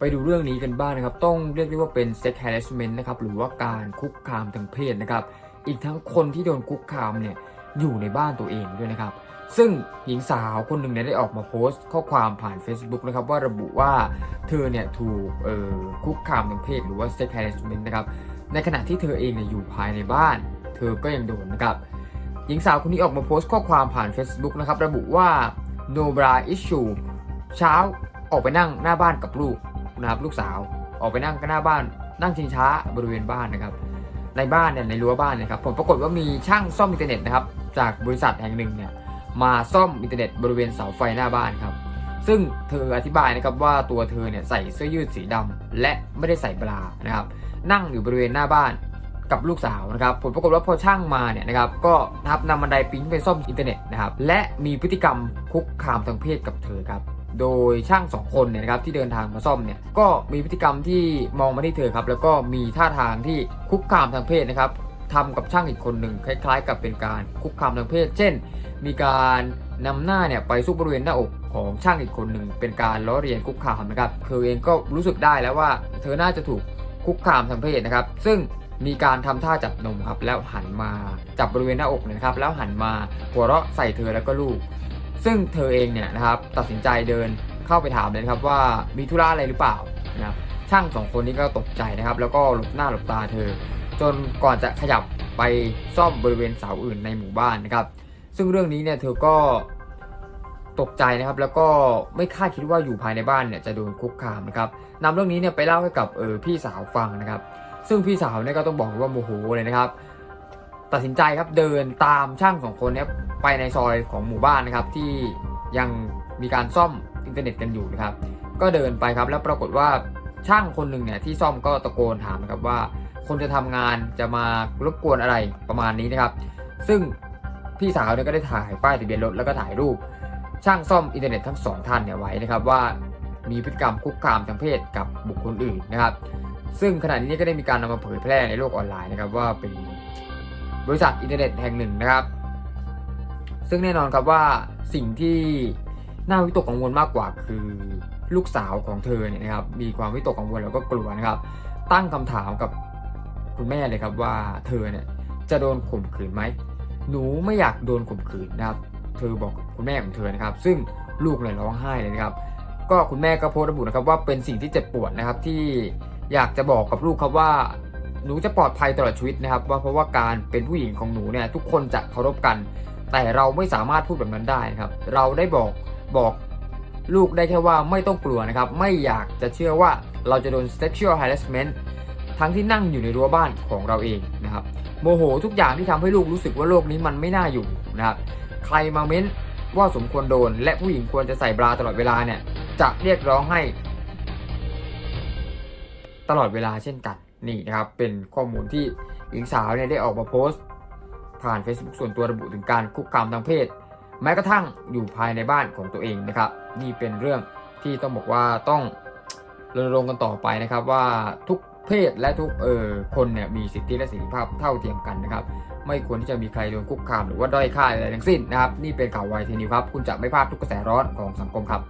ไปดูเรื่องนี้กันบ้างนะครับ ต้องเรียกได้ว่าเป็น sex harassment นะครับ หรือว่าการคุกคามทางเพศนะครับ อีกทั้งคนที่โดนคุกคามเนี่ยอยู่ในบ้านตัวเองด้วยนะครับ ซึ่งหญิงสาวคนหนึ่งเนี่ยได้ออกมาโพสต์ ข้อความผ่าน Facebook นะครับว่าระบุว่าเธอเนี่ยถูกเอ่อคุกคามทางเพศหรือว่า sex harassment นะครับ ในขณะที่เธอเองเนี่ยอยู่ภายในบ้าน เธอก็ยังโดนนะครับ หญิงสาวคนนี้ออกมาโพสต์ข้อความผ่าน Facebook นะครับระบุว่า no bra issue เช้าออกไปนั่งหน้าบ้านกับลูก นะครับลูกสาวออกไปนั่งกันหน้าบ้าน นั่งชิงช้าบริเวณบ้านนะครับ ในบ้านเนี่ยในรั้วบ้านเนะครับผลปรากฏว่ามีช่างซ่อมอินเทอร์เน็ตนะครับจากบริษัทแห่งหนึ่งเนี่ยมาซ่อมอินเทอร์เน็ตบริเวณเสาไฟหน้าบ้านครับซึ่งเธออธิบายนะครับว่าตัวเธอเนี่ยใส่เสื้อยืดสีดำและไม่ได้ใส่บรานะครับนั่งอยู่บริเวณหน้าบ้านกับลูกสาวนะครับผลปรากฏว่าพอช่างมาเนี่ยนะครับก็นะครับนำบันไดปีนขึ้นไปซ่อมอินเทอร์เน็ตนะครับและมีพฤติกรรมคุกคามทางเพศกับเธอครับ โดยช่างสองคนเนี่ยนะครับที่เดินทางมาซ่อมเนี่ยก็มีพฤติกรรมที่มองมาที่เธอครับแล้วก็มีท่าทางที่คุกคามทางเพศนะครับทำกับช่างอีกคนหนึ่งคล้าย ๆ กับเป็นการคุกคามทางเพศ เช่น มีการนำหน้าเนี่ยไปซุกบริเวณหน้าอกของช่างอีกคนหนึ่งเป็นการล้อเลียนคุกคามนะครับเธอเองก็รู้สึกได้แล้วว่า เธอน่าจะถูกคุกคามทางเพศนะครับ ซึ่งมีการทำท่าจับนมครับแล้วหันมาจับบริเวณหน้าอกนะครับแล้วหันมาหัวเราะใส่เธอแล้วก็ลูก ซึ่งเธอเองเนี่ยนะครับตัดสินใจเดินเข้าไปถามเลยครับว่ามีธุระอะไรหรือเปล่านะครับช่างสองคนนี้ก็ตกใจนะครับ แล้วก็หลบหน้าหลบตาเธอ จนก่อนจะขยับไปซ่อมบริเวณเสาอื่นในหมู่บ้านนะครับ ซึ่งเรื่องนี้เนี่ยเธอก็ตกใจนะครับ แล้วก็ไม่คาดคิดว่าอยู่ภายในบ้านเนี่ยจะโดนคุกคามนะครับนำเรื่องนี้เนี่ยไปเล่าให้กับเออพี่สาวฟังนะครับ ซึ่งพี่สาวเนี่ยก็ต้องบอกว่าโมโหเลยนะครับ ตัดสินใจครับเดินตามช่างสองคนนี้ไปในซอยของหมู่บ้านนะครับที่ยังมีการซ่อมอินเทอร์เน็ตกันอยู่นะครับ ก็เดินไปครับแล้วปรากฏว่าช่างคนหนึ่งเนี่ยที่ซ่อมก็ตะโกนถามนะครับว่าคนจะทำงานจะมารบกวนอะไรประมาณนี้นะครับ ซึ่งพี่สาวเนี่ยก็ได้ถ่ายป้ายทะเบียนรถแล้วก็ถ่ายรูป ช่างซ่อมอินเทอร์เน็ตทั้งสองท่านเนี่ยไว้นะครับว่ามีพฤติกรรมคุกคามทางเพศกับบุคคลอื่นนะครับ ซึ่งขณะนี้ก็ได้มีการนำมาเผยแพร่ในโลกออนไลน์นะครับว่าเป็น บริษัทอินเทอร์เน็ตแห่งหนึ่งนะครับ ซึ่งแน่นอนครับว่าสิ่งที่น่าวิตกกังวลมากกว่าคือลูกสาวของเธอเนี่ยนะครับมีความวิตกกังวลแล้วก็กลัวนะครับ ตั้งคำถามกับคุณแม่เลยครับว่าเธอเนี่ยจะโดนข่มขืนไหมหนูไม่อยากโดนข่มขืนนะครับ เธอบอกคุณแม่ของเธอนะครับ ซึ่งลูกเลยร้องไห้เลยนะครับ ก็คุณแม่ก็โพสต์ระบุนะครับว่าเป็นสิ่งที่เจ็บปวดนะครับที่อยากจะบอกกับลูกครับว่า หนูจะปลอดภัยตลอดชีวิตนะครับ ว่าเพราะว่าการเป็นผู้หญิงของหนูเนี่ยทุกคนจะเคารพกัน แต่เราไม่สามารถพูดแบบนั้นได้นะครับ เราได้บอกบอกลูกได้แค่ว่าไม่ต้องกลัวนะครับ ไม่อยากจะเชื่อว่าเราจะโดน sexual harassment ทั้งที่นั่งอยู่ในรั้วบ้านของเราเองนะครับ โมโหทุกอย่างที่ทำให้ลูกรู้สึกว่าโลกนี้มันไม่น่าอยู่นะครับใครมาเม้นว่าสมควรโดน และผู้หญิงควรจะใส่บราตลอดเวลาเนี่ยจะเรียกร้องให้ ตลอดเวลาเช่นกัน นี่นะครับเป็นข้อมูลที่หญิงสาวเนี่ยได้ออกมาโพสต์ ผ่าน Facebook ส่วนตัวระบุถึงการคุกคามทางเพศ แม้กระทั่งอยู่ภายในบ้านของตัวเองนะครับ นี่เป็นเรื่องที่ต้องบอกว่าต้องรณรงค์กันต่อไปนะครับว่าทุกเพศและทุกเออคนเนี่ยมีสิทธิและเสรีภาพเท่าเทียมกันนะครับ ไม่ควรที่จะมีใครโดนคุกคามหรือว่าด้อยค่าอะไรทั้งสิ้นนะครับ นี่เป็นข่าวไวทีนิวครับ คุณจะไม่พลาดทุกกระแสร้อนของสังคมครับ